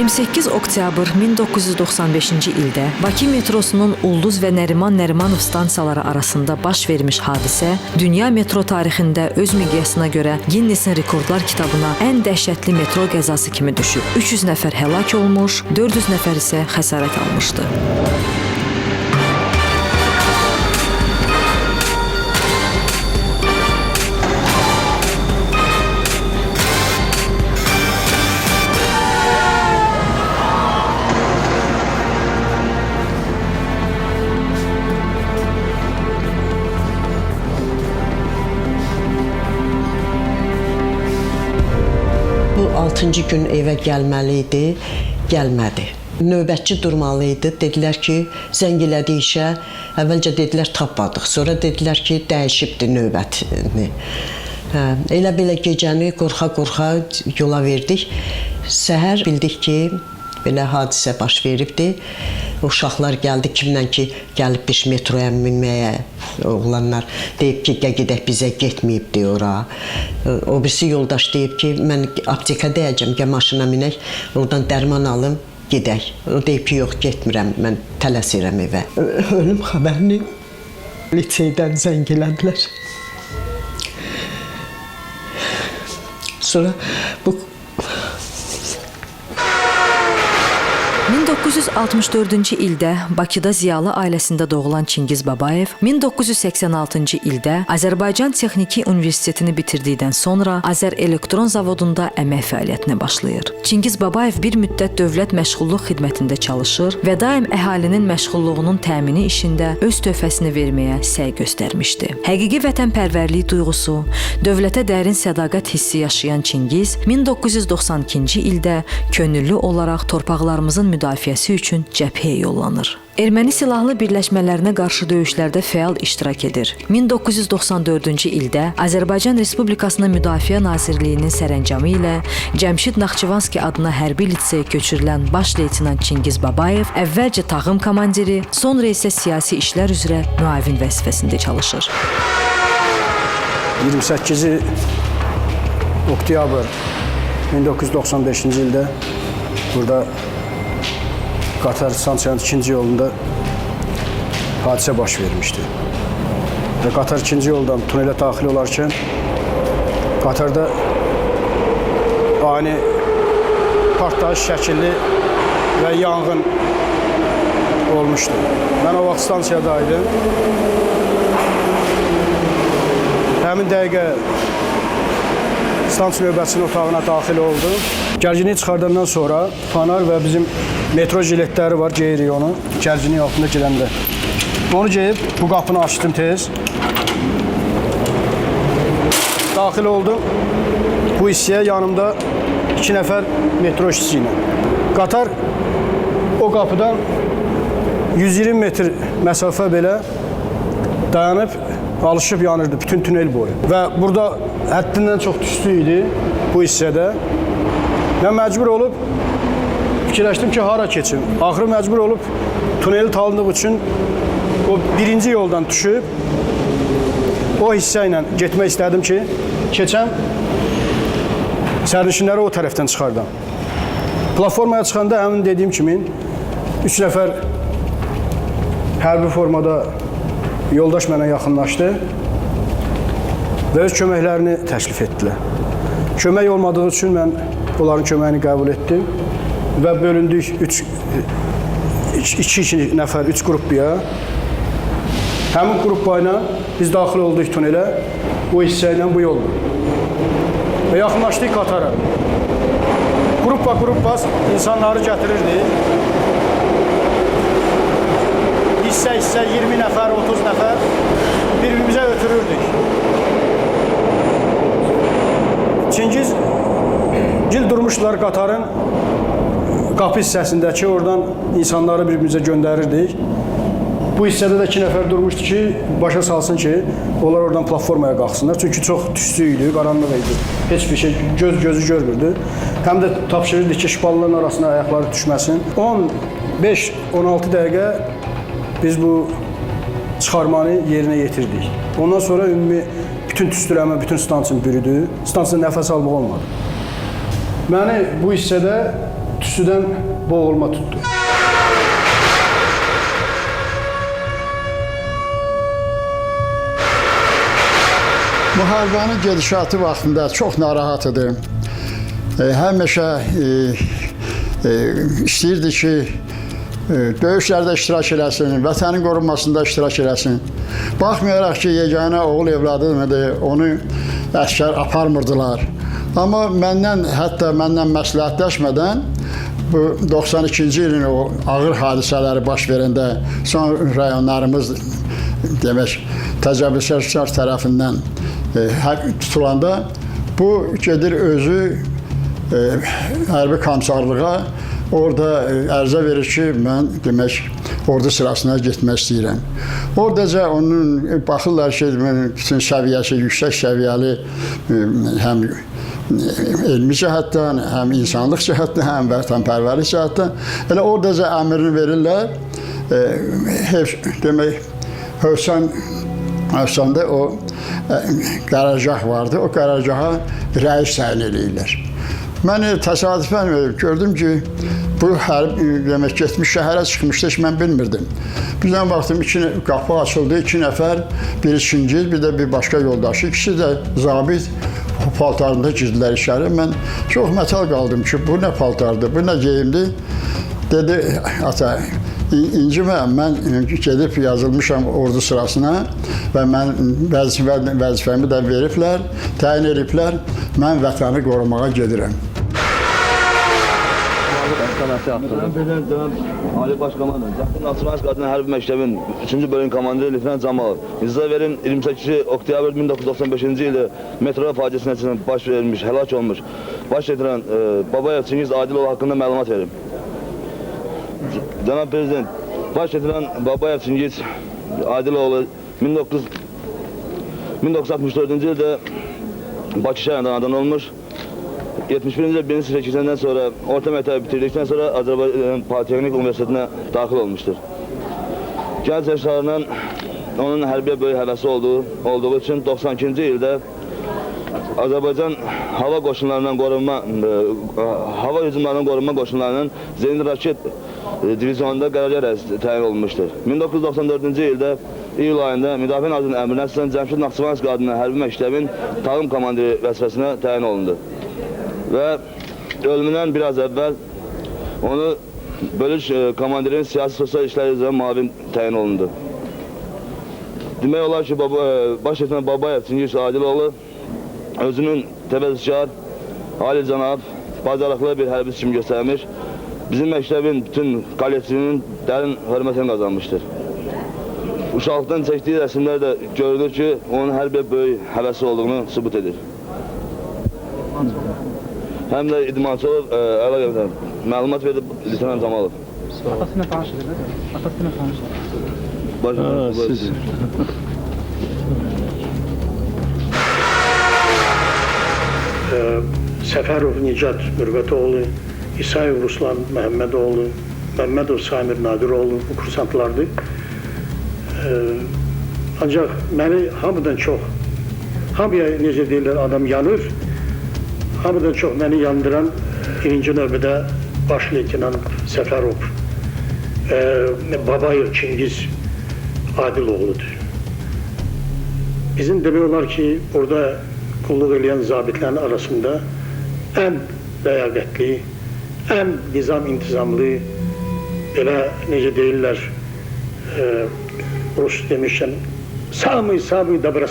28 oktyabr 1995-ci ildə Bakı metrosunun Ulduz və Nəriman Nərimanov stansiyaları arasında baş vermiş hadisə dünya metro tarixində öz miqyasına görə Ginnesin rekordlar kitabına ən dəhşətli metro qəzası kimi düşüb. 300 nəfər həlak olmuş, 400 nəfər isə xəsarət almışdı. 6-cı gün evə gəlməli idi, gəlmədi. Növbətçi durmalı idi. Dedilər ki, zəng elədi işə. Əvvəlcə dedilər tapmadıq. Sonra dedilər ki, dəyişibdi növbətini. Hə, elə belə gecəni qorxa-qorxa yola verdik. Səhər bildik ki, belə hadisə baş veribdi. Uşaqlar gəldi kimlə ki, gəlibmiş metroya minməyə. Oğlanlar deyib ki, gəl gedək bizə getməyibdi ora. O birisi yoldaş deyib ki, mən apteka dəyəcəm, gəl maşına minək, oradan dərman alım, gedək. O deyib ki, yox, getmirəm, mən tələsirəm evə. Ölüm xəbərini liseydən zəng elədilər. Sonra bu 1964-cü ildə Bakıda ziyalı ailəsində doğulan Çingiz Babayev 1986-cı ildə Azərbaycan Texniki Universitetini bitirdikdən sonra Azər Elektron zavodunda əmək fəaliyyətinə başlayır. Çingiz Babayev bir müddət dövlət məşğulluq xidmətində çalışır və daim əhalinin məşğulluğunun təmini işində öz töhfəsini verməyə səy göstərmişdi. Həqiqi vətənpərvərlik duyğusu, dövlətə dərin sədaqət hissi yaşayan Çingiz 1992-ci ildə könüllü olaraq torpaqlarımızın müdafiəsi üçün cəbhəyə yollanır. Erməni silahlı birləşmələrinə qarşı döyüşlərdə fəal iştirak edir. 1994-cü ildə Azərbaycan Respublikasının Müdafiə Nazirliyinin sərəncamı ilə Cəmşid Naxçıvanski adına hərbi lisseyə köçürülən baş leytenant Çingiz Babayev əvvəlcə tağım komandiri, sonra isə siyasi işlər üzrə müavin vəzifəsində çalışır. 28 oktyabr 1995-ci ildə burada Qatar stansiyanın ikinci yolunda hadisə baş vermişdi. Və Qatar ikinci yoldan tunelə daxil olarkən Qatarda ani partlayış şəkilli və yanğın olmuşdu. Mən o vaxt stansiyadaydım. Həmin dəqiqə stansiya növbətçinin otağına daxil oldum. Gərgini çıxardandan sonra fanar və bizim metro jiletləri var, geyirik onu. Gərginin altında girəndə. Onu geyib bu qapını açdım tez. Daxil oldum. Bu hissəyə yanımda iki nəfər metro işçisi ilə. Qatar o qapıdan 120 metr məsafə belə dayanıb alışıb yanırdı bütün tünel boyu. Və burada həddindən çox tüstü idi bu hissədə. Mən məcbur olub fikirləşdim ki, hara keçim. Axırı məcbur olub tuneli tanıdığım üçün o birinci yoldan düşüb o hissə ilə getmək istədim ki, keçəm sərnişinləri o tərəfdən çıxardam. Platformaya çıxanda həmin dediyim kimi 3 nəfər hərbi formada yoldaş mənə yaxınlaşdı və öz köməklərini təklif etdilər. Kömək olmadığı üçün mən onların köməyini qəbul etdim və bölündük 3 2 nəfər 3 qrupya. Həmin qrupa ilə biz daxil olduq tunelə, bu hissə ilə bu yolla. Və yaxınlaşdıq Qatara. Qrupa qrupa insanları gətirirdi. hissə-hissə 20 nəfər, 30 nəfər bir-birimizə ötürürdük. Çingiz gil durmuşlar qatarın qapı hissəsindəki oradan insanları bir-birimizə göndərirdik. Bu hissədə də iki nəfər durmuşdu ki, başa salsın ki, onlar oradan platformaya qalxsınlar. Çünki çox tüstü idi, qaranlıq idi. Heç bir şey göz gözü görmürdü. Həm də tapşırırdı ki, şpalların arasına ayaqları düşməsin. 15-16 dəqiqə biz bu çıxarmanı yerinə yetirdik. Ondan sonra ümumi bütün tüstüləmə, bütün stansiyonu bürüdü. Stansiya nəfəs almaq olmadı. Məni bu hissədə tüstüdən boğulma tutdu. Müharibənin gedişatı vaxtında çox narahat idim. E, həmişə e, e, istəyirdi ki, e, döyüşlərdə iştirak eləsin, vətənin qorunmasında iştirak eləsin. Baxmayaraq ki, yeganə oğul evladıdır, onu əskər aparmırdılar. Amma məndən, hətta məndən məsləhətləşmədən bu 92-ci ilin o ağır hadisələri baş verəndə son rayonlarımız demək təcavüzkarlar tərəfindən e, tutulanda bu gedir özü e, hərbi komissarlığa orada e, ərizə verir ki, mən demək ordu sırasına getmək istəyirəm. Oradaca onun e, baxırlar ki, bütün səviyyəsi yüksək səviyyəli e, həm elmi cəhətdən, həm insanlıq cəhətdən, həm vətənpərvərlik cəhətdən elə oradaca əmrini verirlər. E, heç demək Hövsan Hövsanda o e, qərargah vardı. O qərargaha rəis təyin eləyirlər. Mən təsadüfən gördüm ki, bu hərb e, demək getmiş şəhərə çıxmışdı, heç mən bilmirdim. Birdən baxdım iki qapı açıldı, iki nəfər, biri Çingiz, bir də bir başqa yoldaşı, ikisi də zabit paltarında girdilər içəri. Mən çox mətal qaldım ki, bu nə paltardır, bu nə geyimdir. Dedi ata, İ- İncimə, mən gedib yazılmışam ordu sırasına və mən vəzifə, vəzifəmi də veriblər, təyin ediblər. Mən vətəni qorumağa gedirəm. Sənəti haqqında. Mən belə dönəm Ali Baş Komandan. Cəhdin Naxçıvan Qadın Hərbi Məktəbin 3-cü bölüm komandiri Leytenant Camalov. İzzaverin 28 oktyabr 1995-ci ildə metro faciəsi nəticəsində baş vermiş, həlak olmuş baş leytenant e, Babayev Çingiz Adilov haqqında məlumat verim. C- Cənab Prezident, baş leytenant Babayev Çingiz Adiloğlu 19 1964-cü ildə Bakı şəhərində anadan olmuş. 71-ci ildə birinci sınıfa keçəndən sonra, orta məktəbi bitirdikdən sonra Azərbaycan Politexnik Universitetinə daxil olmuşdur. Gənc yaşlarından onun hərbiyə böyük həvəsi olduğu, olduğu üçün 92-ci ildə Azərbaycan hava qoşunlarından qorunma, e, hava hücumlarından qorunma qoşunlarının Zeynil Raket e, diviziyonunda qərargah rəisi təyin olunmuşdur. 1994-cü ildə iyul ayında Müdafiə Nazirinin əmrinə əsasən Cəmşid Naxçıvanski adına hərbi məktəbin tağım komandiri vəzifəsinə təyin olundu. Və ölümündən biraz əvvəl onu bölük e, komandirin siyasi sosial işlər üzrə mavin təyin olundu. Demək olar ki, baba, e, baş leytenant Babayev Çingiz Adiloğlu özünün təvəzzükar, ali cənab, bacarıqlı bir hərbiçi kimi göstərmiş, bizim məktəbin bütün kollektivinin dərin hörmətini qazanmışdır. Uşaqlıqdan çəkdiyi rəsmlər də görülür ki, onun hərbiyə böyük həvəsi olduğunu sübut edir. Həm də idmançı olub, ə, əla qəbdən, məlumat verdi Lütfən Camalov. Atasıyla tanış edildi. Atasıyla tanış edildi. Başına, siz. Səfərov Nicat Mürvətoğlu, İsayev Ruslan Məhəmmədoğlu, Məmmədov Samir Nadiroğlu bu kursantlardır. Ee, Ancaq məni hamıdan çox, hamıya necə deyirlər, adam yanır, Hamı da çox məni yandıran birinci növbədə baş leytenant Səfərov, e, Babayev Çingiz Adiloğludur. Bizim demək olar ki, burada qulluq eləyən zabitlərin arasında ən ləyaqətli, ən nizam intizamlı, belə necə deyirlər, e, Rus demişəm, samı samı dobra.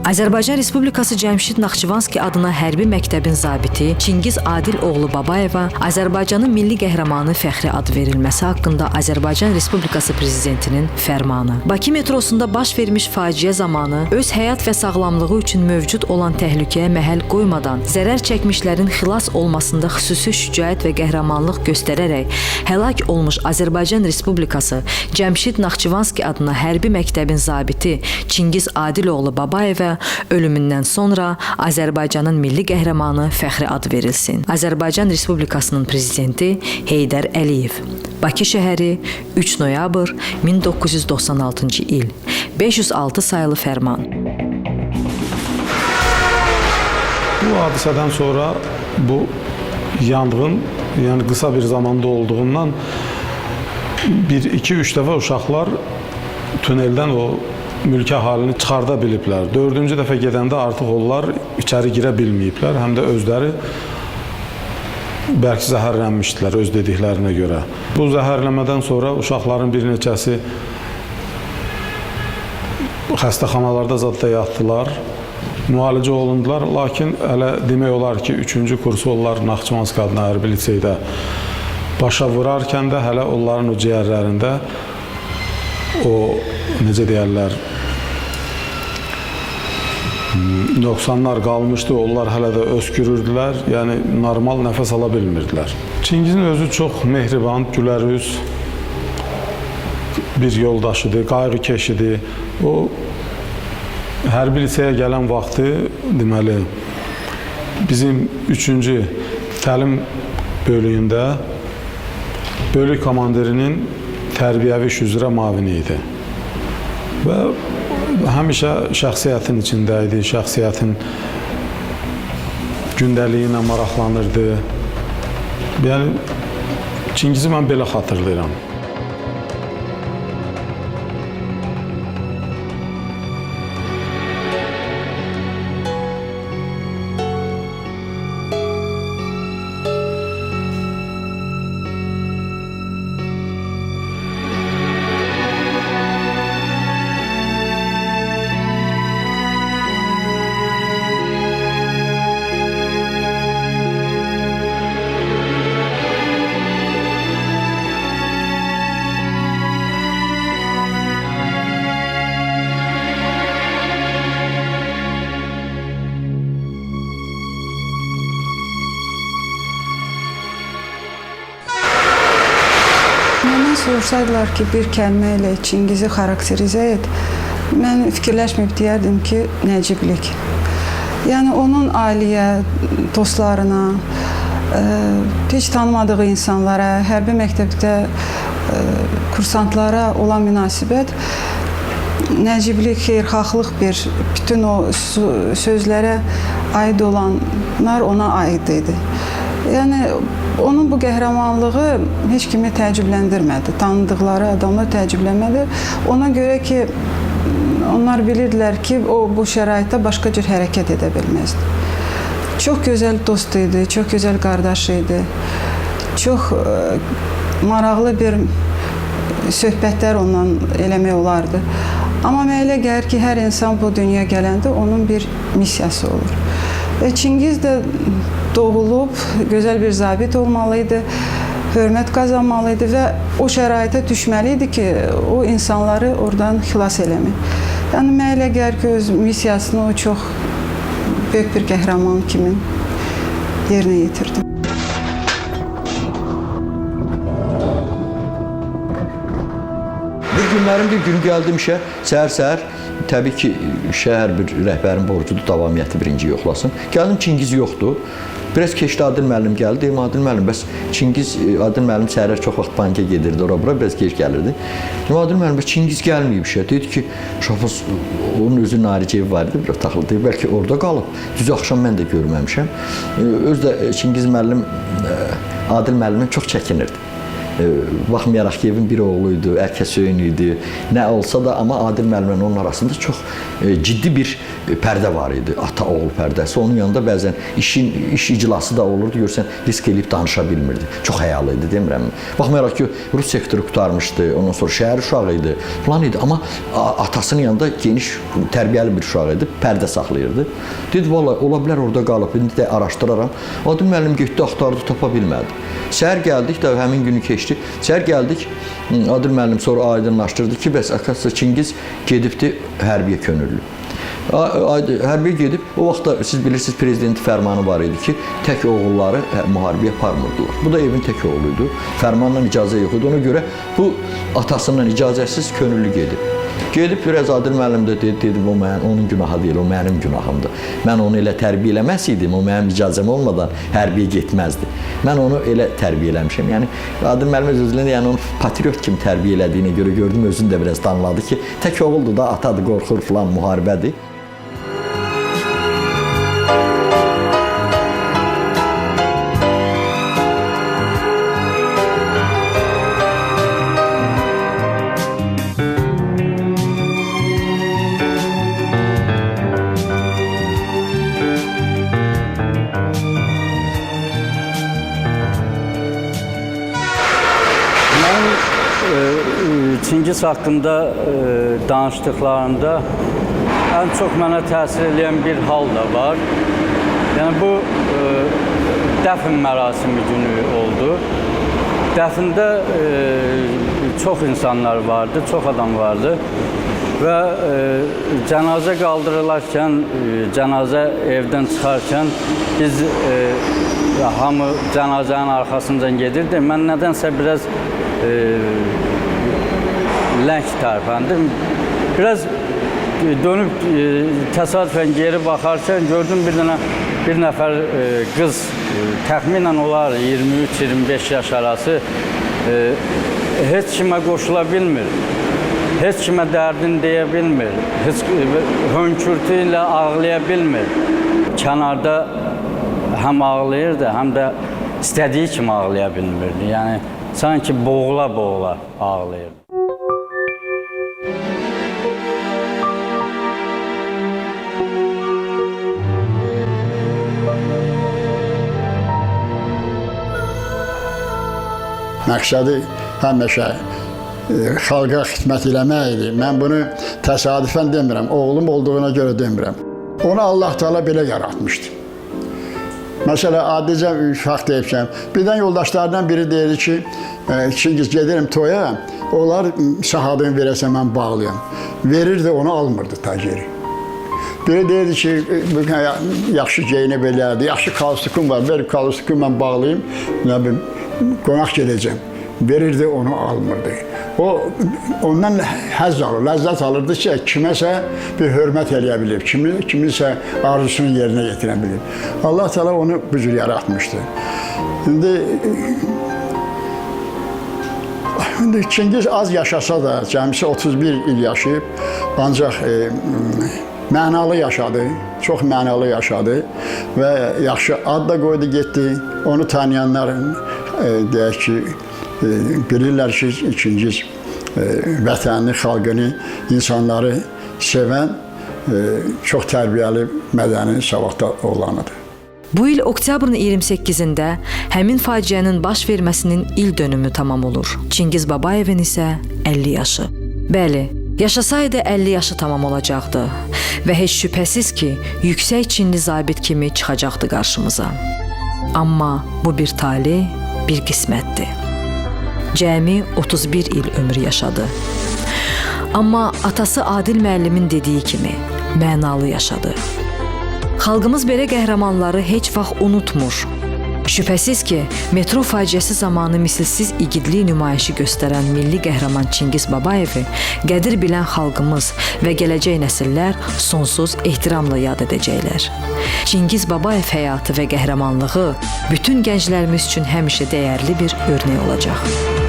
Azərbaycan Respublikası Cəmşid Naxçıvanski adına hərbi məktəbin zabiti Çingiz Adil oğlu Babayeva Azərbaycanın milli qəhrəmanı fəxri adı verilməsi haqqında Azərbaycan Respublikası prezidentinin fərmanı. Bakı metrosunda baş vermiş faciə zamanı öz həyat və sağlamlığı üçün mövcud olan təhlükəyə məhəl qoymadan zərər çəkmişlərin xilas olmasında xüsusi şücaət və qəhrəmanlıq göstərərək həlak olmuş Azərbaycan Respublikası Cəmşid Naxçıvanski adına hərbi məktəbin zabiti Çingiz Adiloğlu Babayevə ölümündən sonra Azərbaycanın milli qəhrəmanı fəxri adı verilsin. Azərbaycan Respublikasının prezidenti Heydər Əliyev. Bakı şəhəri 3 noyabr 1996-cı il. 506 sayılı fərman. Bu hadisədən sonra bu yanğın yəni qısa bir zamanda olduğundan bir, iki, üç dəfə uşaqlar tuneldən o mülki halini çıxarda biliblər. Dördüncü dəfə gedəndə artıq onlar içəri girə bilməyiblər, həm də özləri bəlkə zəhərlənmişdilər öz dediklərinə görə. Bu zəhərləmədən sonra uşaqların bir neçəsi xəstəxanalarda zadda yatdılar. Müalicə olundular, lakin hələ demək olar ki, 3-cü kursu onlar Naxçıvansk adına hərbi liseydə başa vurarkən də hələ onların o ciyərlərində o necə deyərlər m, nöqsanlar qalmışdı. Onlar hələ də öskürürdülər. Yəni normal nəfəs ala bilmirdilər. Çingizin özü çox mehriban, gülərüz bir yoldaşıdır, qayğı keşidir. O hərbi liseyə gələn vaxtı deməli bizim 3-cü təlim bölüyündə bölük komandirinin tərbiyəvi iş üzrə idi. Və həmişə şəxsiyyətin içində idi, şəxsiyyətin gündəliyi ilə maraqlanırdı. Yəni Çingizi mən belə xatırlayıram. Sorsaydılar ki, bir kəlmə Çingizi xarakterizə et, mən fikirləşməyib deyərdim ki, nəciblik. Yəni onun ailəyə, dostlarına, ə, heç tanımadığı insanlara, hərbi məktəbdə ə, kursantlara olan münasibət nəciblik, xeyirxahlıq bir bütün o sö- sözlərə aid olanlar ona aid idi. Yəni onun bu qəhrəmanlığı heç kimi təəccübləndirmədi. Tanıdıqları adamlar təəccüblənmədi. Ona görə ki, onlar bilirdilər ki, o bu şəraitdə başqa cür hərəkət edə bilməzdi. Çox gözəl dost idi, çox gözəl qardaş idi. Çox ə, maraqlı bir söhbətlər ondan eləmək olardı. Amma mənə elə gəlir ki, hər insan bu dünyaya gələndə onun bir missiyası olur. Və Çingiz də doğulub gözəl bir zabit olmalı idi, hörmət qazanmalı idi və o şəraitə düşməli idi ki, o insanları oradan xilas eləmək. Yəni mənə elə gəlir o çox böyük bir qəhrəman kimi yerinə yetirdi. Bir günlərin bir günü gəldim işə, səhər-səhər təbii ki, şəhər bir rəhbərin borcudur davamiyyəti birinci yoxlasın. Gəldim Çingiz yoxdur. Biraz keçdi Adil müəllim gəldi. Deyim Adil müəllim, bəs Çingiz Adil müəllim səhərlər çox vaxt banka gedirdi, ora-bura biraz gec gəlirdi. Deyim Adil müəllim, bəs Çingiz gəlməyib işə. Dedi ki, şoför onun özü Narici ev var idi, bir otaqlı deyib, bəlkə orada qalıb. Düz axşam mən də görməmişəm. Öz də Çingiz müəllim Adil müəllimdən çox çəkinirdi. E, baxmayaraq ki, evin bir oğlu idi, ərkəsöyün idi. Nə olsa da amma Adil müəllimlə onun arasında çox e, ciddi bir pərdə var idi. Ata-oğul pərdəsi. Onun yanında bəzən işin iş iclası da olurdu. Görsən risk eləyib danışa bilmirdi. Çox həyalı idi, demirəm. Baxmayaraq ki, Rus sektoru qurtarmışdı. Ondan sonra şəhər uşağı idi. Falan idi, amma atasının yanında geniş tərbiyəli bir uşaq idi. Pərdə saxlayırdı. Dedi, "Valla ola bilər orada qalıb. İndi də araşdıraram." Adil müəllim getdi, axtardı, tapa bilmədi. Səhər gəldik də həmin günü keçdi. Səhər gəldik. Adil müəllim sonra aydınlaşdırdı ki, bəs Akasiya Çingiz gedibdi hərbiyə könüllü. Hərbiyə gedib, o vaxtda siz bilirsiniz prezidentin fərmanı var idi ki, tək oğulları müharibəyə aparmırdılar. Bu da evin tək oğlu idi. Fərmanla icazə yox idi. Ona görə bu atasından icazəsiz könüllü gedib. Gedib biraz Adil müəllim də dedi, dedim o mənim onun günahı deyil, o mənim günahımdır. Mən onu elə tərbiyə eləməsəydim, o mənim icazəm olmadan hərbiyə getməzdi. Mən onu elə tərbiyə eləmişəm. Yəni Adil müəllim öz özünə yəni onu patriot kimi tərbiyə elədiyinə görə gördüm özünü də biraz danladı ki, tək oğuldur da, atadır, qorxur falan, müharibədir. E, Çingiz hakkında e, danıştıqlarında ən çox mənə təsir edən bir hal da var. Yəni bu e, dəfn mərasimi günü oldu. Dəfində e, çox insanlar vardı, çox adam vardı və e, cənazə qaldırılarkən, e, cənazə evdən çıxarkən biz e, hamı cənazənin arxasıncan gedirdi. Mən nədənsə biraz e, lənk tərpəndim. Biraz e, dönüb e, təsadüfən geri baxarkən gördüm bir dənə bir nəfər e, qız e, təxminən olar 23-25 yaş arası e, heç kimə qoşula bilmir. Heç kimə dərdini deyə bilmir. Heç e, hönkürtü ilə ağlaya bilmir. Kənarda həm ağlayırdı, həm də istədiyi kimi ağlaya bilmirdi. Sanki boğula-boğula ağlayırdı. Məqsədi həmişə e, xalqa xidmət eləmək idi. Mən bunu təsadüfən demirəm, oğlum olduğuna görə demirəm. Onu Allah Taala belə yaratmışdı. Məsələn, adicə uşaq deyibkən, birdən yoldaşlardan biri deyir ki, e, Çingiz gedirəm toya, onlar sahadını verəsən mən bağlayam. Verirdi, onu almırdı ta geri. Biri deyirdi ki, "E, yaxşı geyinib elədi, yaxşı kalstukum var, ver kalstukum mən bağlayım, nə bilim, qonaq gedəcəm. Verirdi, onu almırdı. O ondan həzz alır, ləzzət alırdı ki, kiməsə bir hörmət eləyə bilir, kimi, kimisə arzusunu yerinə yetirə. Allah Teala onu bu cür yaratmışdı. İndi İndi Çingiz az yaşasa da, cəmisi 31 il yaşayıb, ancaq e, mənalı yaşadı, çox mənalı yaşadı və yaxşı ad da qoydu getdi. Onu tanıyanlar e, deyək ki, e, Çingiz e, vətənini, xalqını, insanları sevən, e, çox tərbiyəli, mədəni, savadlı oğlanıdır. Bu il oktyabrın 28-də həmin faciənin baş verməsinin il dönümü tamam olur. Çingiz Babayevin isə 50 yaşı. Bəli, yaşasaydı 50 yaşı tamam olacaqdı və heç şübhəsiz ki, yüksək Çinli zabit kimi çıxacaqdı qarşımıza. Amma bu bir tali, bir qismətdir. Cəmi 31 il ömür yaşadı. Amma atası Adil müəllimin dediyi kimi mənalı yaşadı. Xalqımız belə qəhrəmanları heç vaxt unutmur. Şübhəsiz ki, metro faciəsi zamanı misilsiz igidlik nümayişi göstərən milli qəhrəman Çingiz Babayevi qədir bilən xalqımız və gələcək nəsillər sonsuz ehtiramla yad edəcəklər. Çingiz Babayev həyatı və qəhrəmanlığı bütün gənclərimiz üçün həmişə dəyərli bir örnək olacaq.